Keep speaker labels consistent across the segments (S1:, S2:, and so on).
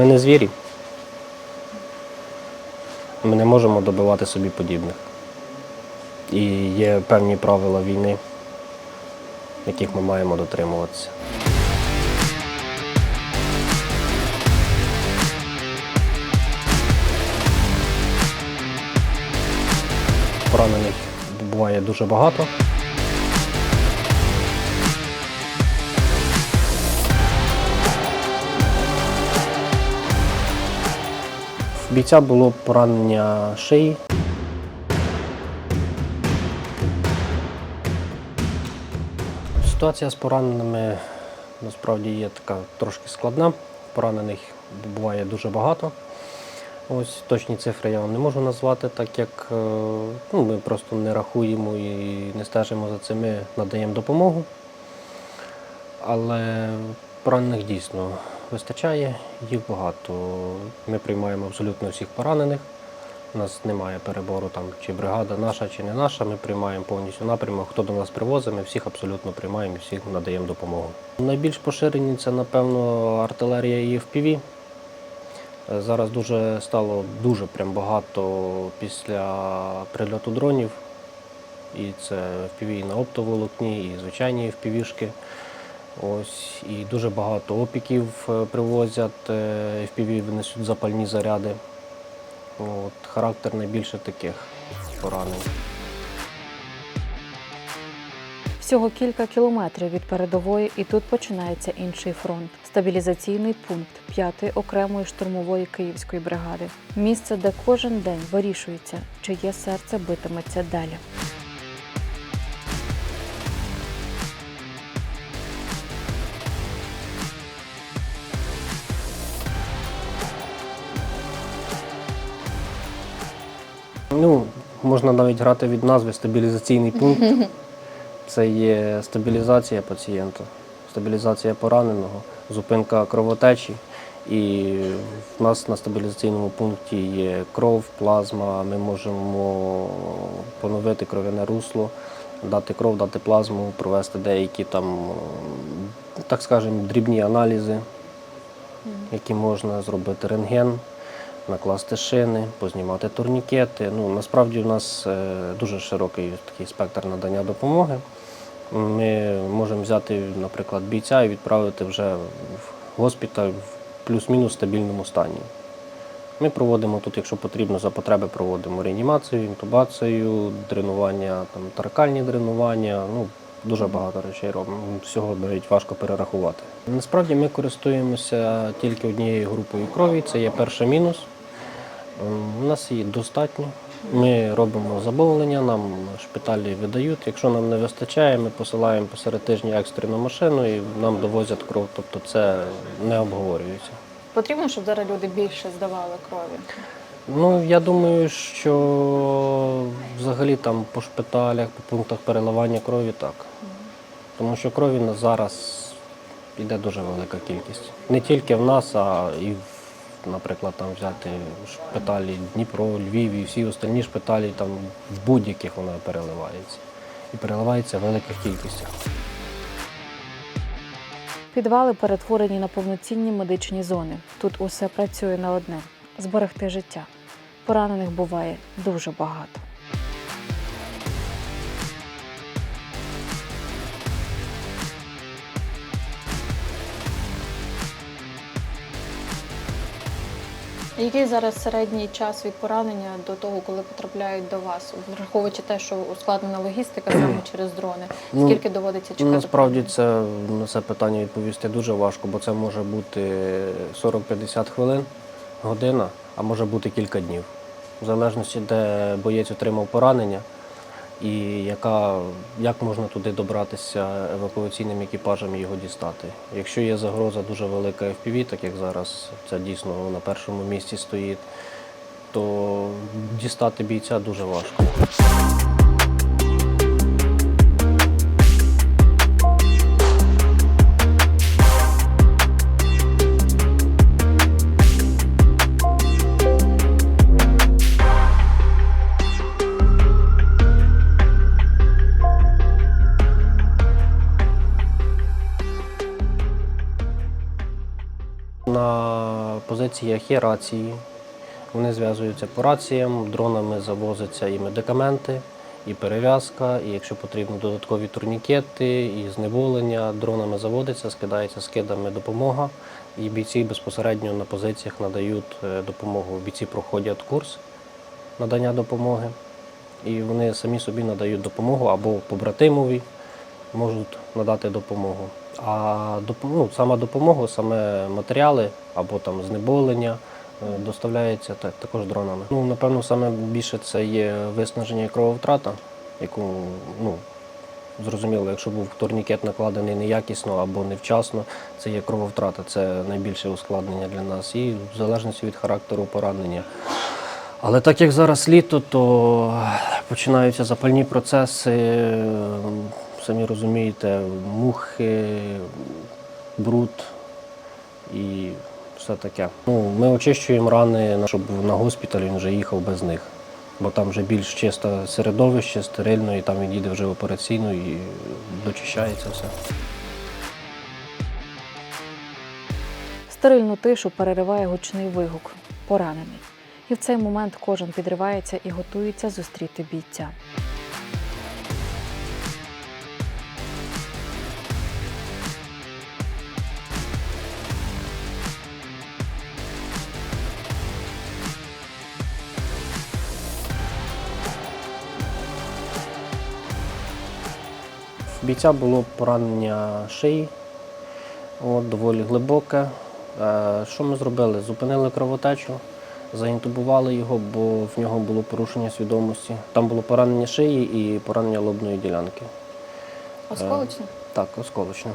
S1: Ми не звірі. Ми не можемо добивати собі подібних. І є певні правила війни, яких ми маємо дотримуватися. Поранених буває дуже багато. Бійця було поранення шиї. Ситуація з пораненими насправді є така трошки складна. Поранених буває дуже багато. Ось точні цифри я вам не можу назвати, так як е, ну, ми просто не рахуємо і не стежимо за цим, ми надаємо допомогу. Але поранених дійсно вистачає, їх багато. Ми приймаємо абсолютно всіх поранених. У нас немає перебору, там, чи бригада наша, чи не наша. Ми приймаємо повністю напрямок. Хто до нас привозить, ми всіх абсолютно приймаємо і всіх надаємо допомогу. Найбільш поширені це, напевно, артилерія і FPV. Е, Зараз дуже стало дуже прям багато після прильоту дронів. І це FPV на оптоволокні, і звичайні FPV-шки. Ось, і дуже багато опіків е, привозять, е, FPV винесуть запальні заряди. От, характер найбільше таких поранень.
S2: Всього кілька кілометрів від передової, і тут починається інший фронт стабілізаційний пункт 5-ї окремої штурмової київської бригади. Місце, де кожен день вирішується, чиє серце битиметься далі.
S1: Ну, можна навіть грати від назви стабілізаційний пункт. Це є стабілізація пацієнта, стабілізація пораненого, зупинка кровотечі. І в нас на стабілізаційному пункті є кров, плазма. Ми можемо поновити кров'яне русло, дати кров, дати плазму, провести деякі там, так скажемо, дрібні аналізи, які можна зробити рентген, накласти шини, познімати турнікети. Ну, насправді у нас е, дуже широкий такий спектр надання допомоги. Ми можемо взяти, наприклад, бійця і відправити вже в госпіталь в плюс-мінус стабільному стані. Ми проводимо тут, якщо потрібно, за потреби проводимо реанімацію, інтубацію, дренування, там, таракальні дренування. Ну, дуже багато речей робимо. Всього навіть важко перерахувати. Насправді ми користуємося тільки однією групою крові, це є перший мінус. У нас її достатньо. Ми робимо замовлення, нам шпиталі видають. Якщо нам не вистачає, ми посилаємо посеред тижня екстрену машину і нам довозять кров. Тобто це не обговорюється.
S3: Потрібно, щоб зараз люди більше здавали крові.
S1: Ну, я думаю, що взагалі там по шпиталях, по пунктах переливання крові так. Тому що крові на зараз йде дуже велика кількість. Не тільки в нас, а і, в, наприклад, там взяти шпиталі Дніпро, Львів і всі остальні шпиталі, там в будь-яких вона переливається. І переливається в великих кількостях.
S2: Підвали перетворені на повноцінні медичні зони. Тут усе працює на одне зберегти життя. Поранених буває дуже багато.
S3: Який зараз середній час від поранення до того, коли потрапляють до вас, враховуючи те, що ускладнена логістика саме через дрони?
S1: Ну,
S3: Скільки доводиться чекати?
S1: Ну, насправді це на це питання відповісти дуже важко, бо це може бути 40-50 хвилин, година, а може бути кілька днів. В залежності, де боєць отримав поранення і яка, як можна туди добратися евакуаційним екіпажем і його дістати. Якщо є загроза дуже велика FPV, так як зараз це дійсно на першому місці стоїть, то дістати бійця дуже важко. На станціях є рації. Вони зв'язуються по раціям, дронами завозяться і медикаменти, і перев'язка, і якщо потрібно додаткові турнікети, і зневолення, дронами заводиться, скидається скидами допомога. І бійці безпосередньо на позиціях надають е, допомогу. Бійці проходять курс надання допомоги, і вони самі собі надають допомогу або побратимові можуть надати допомогу. А ну, сама допомога, саме матеріали або там знеболення е, доставляється так, також дронами. Ну, напевно, саме більше це є виснаження і крововтрата, яку ну, зрозуміло, якщо був турнікет накладений неякісно або невчасно, це є крововтрата, це найбільше ускладнення для нас. І в залежності від характеру поранення. Але так як зараз літо, то починаються запальні процеси, самі розумієте, мухи, бруд і все таке. Ну, ми очищуємо рани, щоб на госпіталь він вже їхав без них. Бо там вже більш чисте середовище, стерильно, і там він їде вже в операційну і дочищається все.
S2: Стерильну тишу перериває гучний вигук поранений. І в цей момент кожен підривається і готується зустріти бійця.
S1: Бійця було поранення шиї, от, доволі глибоке. Е, Що ми зробили? Зупинили кровотечу, заінтубували його, бо в нього було порушення свідомості. Там було поранення шиї і поранення лобної ділянки.
S3: Осколочно?
S1: Так, осколочно.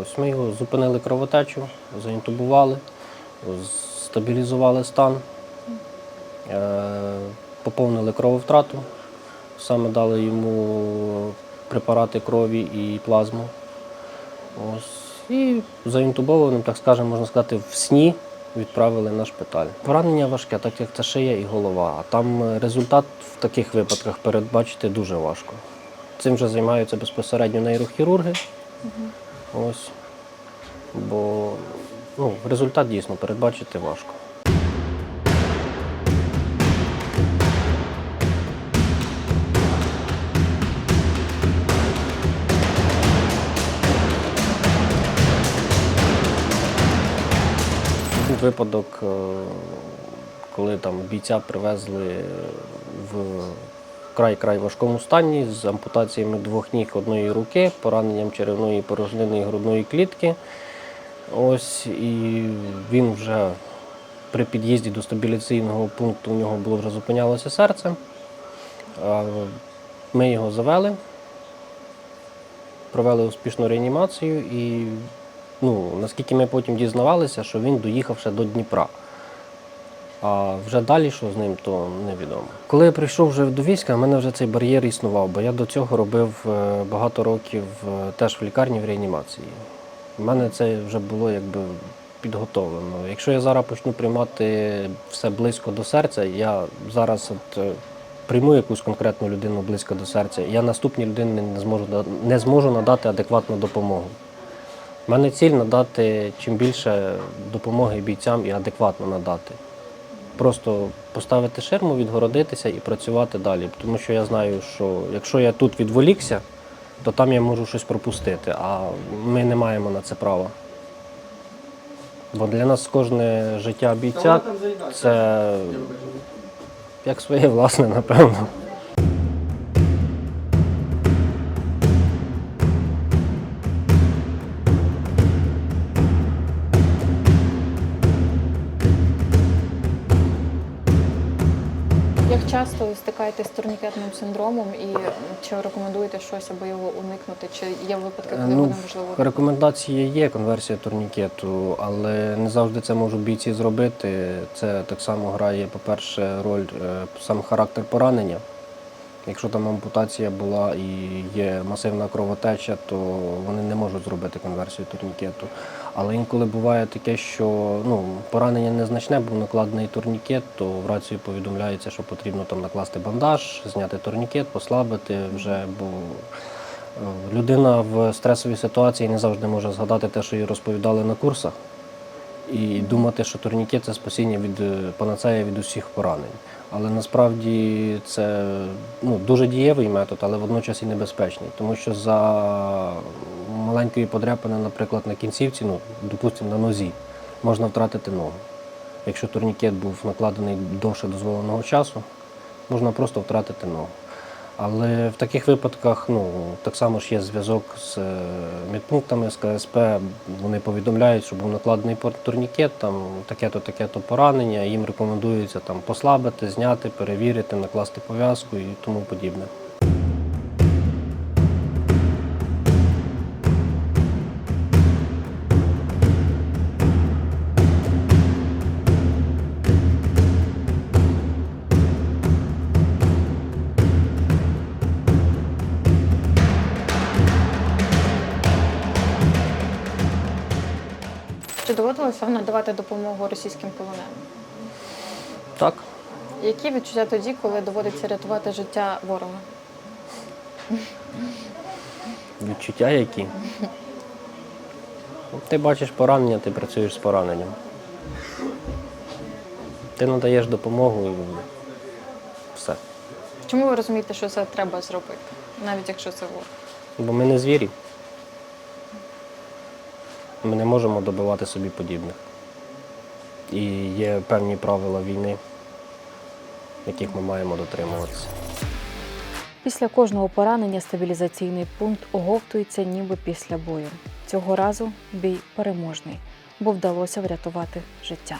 S1: Ось ми його зупинили кровотечу, заінтубували, стабілізували стан, е, поповнили крововтрату, саме дали йому препарати крові і плазму. Ось. І заінтубованим, так скажемо, можна сказати, в сні відправили на шпиталь. Поранення важке, так як це шия і голова. А там е, результат в таких випадках передбачити дуже важко. Цим вже займаються безпосередньо нейрохірурги. Ось. Бо ну, результат дійсно передбачити важко. Випадок, е, коли там бійця привезли в край-край важкому стані з ампутаціями двох ніг одної руки, пораненням черевної порожнини і грудної клітки. Ось і він вже при під'їзді до стабіляційного пункту у нього було вже зупинялося серце. Ми його завели, провели успішну реанімацію і ну, наскільки ми потім дізнавалися, що він доїхав ще до Дніпра. А вже далі, що з ним, то невідомо. Коли я прийшов вже до війська, в мене вже цей бар'єр існував, бо я до цього робив е, багато років е, теж в лікарні в реанімації. У мене це вже було якби підготовлено. Якщо я зараз почну приймати все близько до серця, я зараз от, е, прийму якусь конкретну людину близько до серця, я наступній людині не зможу, не зможу надати адекватну допомогу. У мене ціль надати чим більше допомоги бійцям і адекватно надати. Просто поставити ширму, відгородитися і працювати далі. Тому що я знаю, що якщо я тут відволікся, то там я можу щось пропустити, а ми не маємо на це права. Бо для нас кожне життя бійця це як своє власне, напевно.
S3: Ви стикаєтесь з турнікетним синдромом і чи рекомендуєте щось, аби його уникнути? Чи є випадки, коли
S1: Ну,
S3: його неможливо?
S1: Рекомендації є конверсія турнікету, але не завжди це можуть бійці зробити. Це так само грає, по-перше, роль е, сам характер поранення. Якщо там ампутація була і є масивна кровотеча, то вони не можуть зробити конверсію турнікету. Але інколи буває таке, що ну, поранення незначне, був накладений турнікет, то в рацію повідомляється, що потрібно там накласти бандаж, зняти турнікет, послабити вже, бо е, людина в стресовій ситуації не завжди може згадати те, що їй розповідали на курсах. і думати, що турнікет це спасіння від е, панацея від усіх поранень. Але насправді це ну, дуже дієвий метод, але водночас і небезпечний, тому що за маленької подряпини, наприклад, на кінцівці, ну, допустимо, на нозі, можна втратити ногу. Якщо турнікет був накладений довше дозволеного часу, можна просто втратити ногу. Але в таких випадках ну, так само ж є зв'язок з е, медпунктами, з КСП. Вони повідомляють, що був накладений турнікет, там таке-то, таке-то поранення. Їм рекомендується там послабити, зняти, перевірити, накласти пов'язку і тому подібне.
S3: Чи доводилося вам надавати допомогу російським полоненим?
S1: Так,
S3: Які відчуття тоді, коли доводиться рятувати життя ворога?
S1: відчуття які. Ти бачиш поранення, ти працюєш з пораненням. Ти надаєш допомогу і все.
S3: Чому ви розумієте, що це треба зробити, навіть якщо це ворог?
S1: Бо ми не звірі. Ми не можемо добивати собі подібних. І є певні правила війни, яких ми маємо дотримуватися.
S2: Після кожного поранення стабілізаційний пункт оговтується ніби після бою. Цього разу бій переможний, бо вдалося врятувати життя.